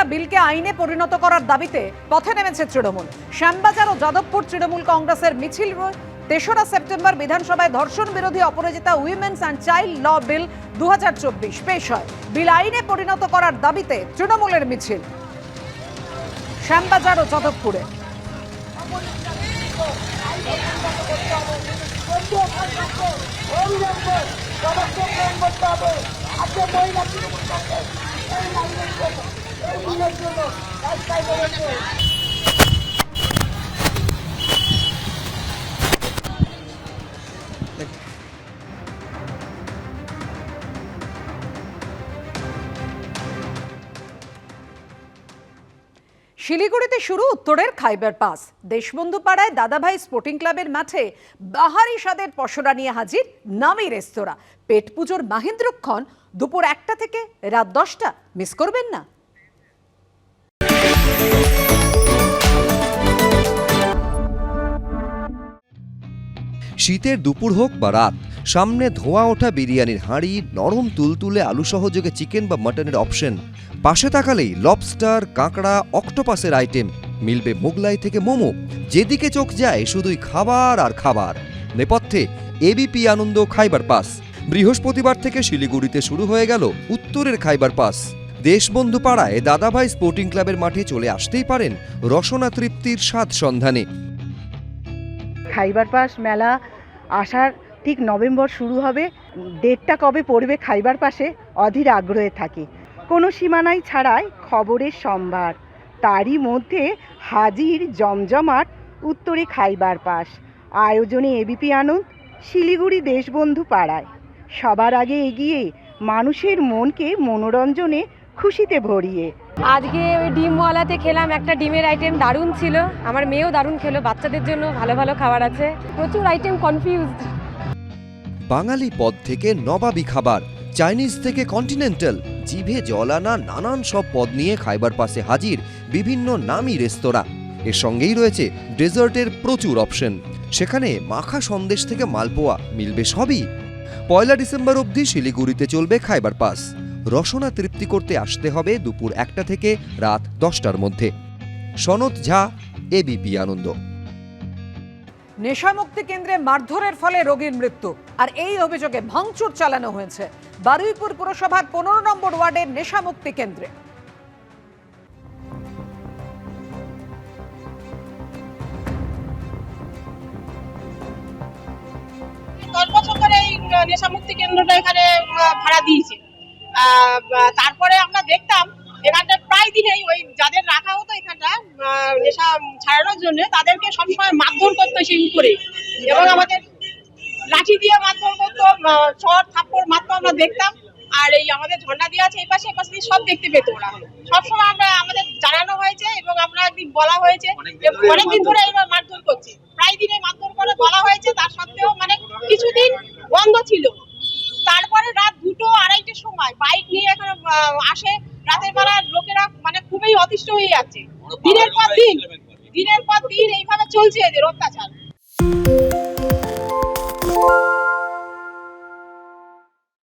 অপরাজিতা বিলকে আইনে পরিণত করার দাবিতে পথে নেমেছে তৃণমূল। শ্যামবাজার ও যাদবপুর তৃণমূল কংগ্রেসের মিছিল তেসরা সেপ্টেম্বর বিধানসভায় ধর্ষণ বিরোধী Aparajita women's and child law bill দুহাজার চব্বিশ পেশ হয়। বিল আইনে পরিণত করার দাবিতে তৃণমূলের মিছিল। শ্যামবাজার ও যাদবপুরে। শিলিগুড়িতে শুরু উত্তরের খাইবার পাস। দেশবন্ধু পাড়ায় দাদাভাই স্পোর্টিং ক্লাবের মাঠে বাহারি স্বাদের পসরা নিয়ে হাজির নামি রেস্তোরাঁ। পেট পুজোর মাহেন্দ্রক্ষণ দুপুর একটা থেকে রাত দশটা। মিস করবেন না। শীতের দুপুর হোক বা রাত, সামনে ধোঁয়া ওঠা বিরিয়ানির হাঁড়ি, নরম তুলতুলে আলু সহযোগে চিকেন বা মাটনের অপশন। পাশে তাকালেই লবস্টার কাঁকড়া অক্টোপাসের আইটেম মিলবে মোগলাই থেকে মোমো। যেদিকে চোখ যায় শুধুই খাবার আর খাবার। নেপথ্যে এবিপি আনন্দ খাইবার পাস। বৃহস্পতিবার থেকে শিলিগুড়িতে শুরু হয়ে গেল উত্তরের খাইবার পাস। দেশবন্ধু পাড়ায় দাদাভাই স্পোর্টিং ক্লাবের মাঠে চলে আসতেই পারেন রসনা তৃপ্তির স্বাদ সন্ধানে। খাইবার পাস, মেলা আসার ঠিক নভেম্বর শুরু হবে। ডেটটা কবে পড়বে খাইবার পাশে অধীর আগ্রহে থাকি। কোনো সীমানাই ছাড়াই খবরের সম্ভার। তারই মধ্যে হাজির জমজমাট উত্তরে খাইবার পাস আয়োজনে এবিপি আনন্দ, শিলিগুড়ি দেশবন্ধু পাড়ায়। সবার আগে এগিয়ে মানুষের মনকে মনোরঞ্জনে খুশিতে ভরিয়ে। আজকে ওই ডিমওয়ালাতে খেলাম, একটা ডিমের আইটেম দারুণ ছিল। আমার মেয়েও দারুণ খেলো, বাচ্চাদের জন্য ভালো ভালো খাবার আছে। প্রচুর আইটেম কনফিউজড বাঙালি পদ থেকে নবাবী খাবার চাইনিজ থেকে কন্টিনেন্টাল জিভে জল আনা নানান সব পদ নিয়ে খাইবার পাশে হাজির বিভিন্ন নামী রেস্তোরাঁ। এর সঙ্গেই রয়েছে ডেজার্টের প্রচুর অপশন সেখানে মাখা সন্দেশ থেকে মালপোয়া মিলবে সবই। পয়লা ডিসেম্বর অবধি শিলিগুড়িতে চলবে খাইবার পাস। রসনা তৃপ্তি করতে আসতে হবে দুপুর একটা থেকে রাত দশটার মধ্যে। সনদ ঝা এবিপি আনন্দ। নেশামুক্তি কেন্দ্রে মারধরের ফলে রোগীর মৃত্যু আর এই অভিযোগে ভাঙচুর চালানো হয়েছে। বারুইপুর পুরসভার পনেরো নম্বর ওয়ার্ডের নেশামুক্তি কেন্দ্রে। দশ বছর ধরে এই নেশামুক্তি কেন্দ্রটা এখানে ভাড়া দিয়েছে। তারপরে আমরা দেখতাম এখানটা প্রায় দিনেই ওই যাদের রাখা হতো এখানটা নেশা ছাড়ানোর জন্য তাদেরকে সবসময় মারধর করতো সেই উপরে। এবং আমাদের লাঠি দিয়ে মারধর করতো চর থাপ্পড় মারতো আমরা দেখতাম। আর এই আমাদের ঝর্ণা দিয়ে আছে এই পাশে এই পাশে সব দেখতে পেত ওরা। সবসময় আমরা আমাদের জানানো হয়েছে এবং আমরা একদিন বলা হয়েছে অনেকদিন ধরে এবার মারধর করছে। প্রায় দিনে মারধর করে বলা হয়েছে তার সত্ত্বেও মানে কিছুদিন বন্ধ ছিল। দুটো সময়। বাইক নিয়ে এখন আসে রাতের বেলা লোকেরা মানে খুবই অতিষ্ঠ হয়ে যাচ্ছে। দিনের পর দিন দিনের পর দিন এইভাবে চলছে এদের অত্যাচার।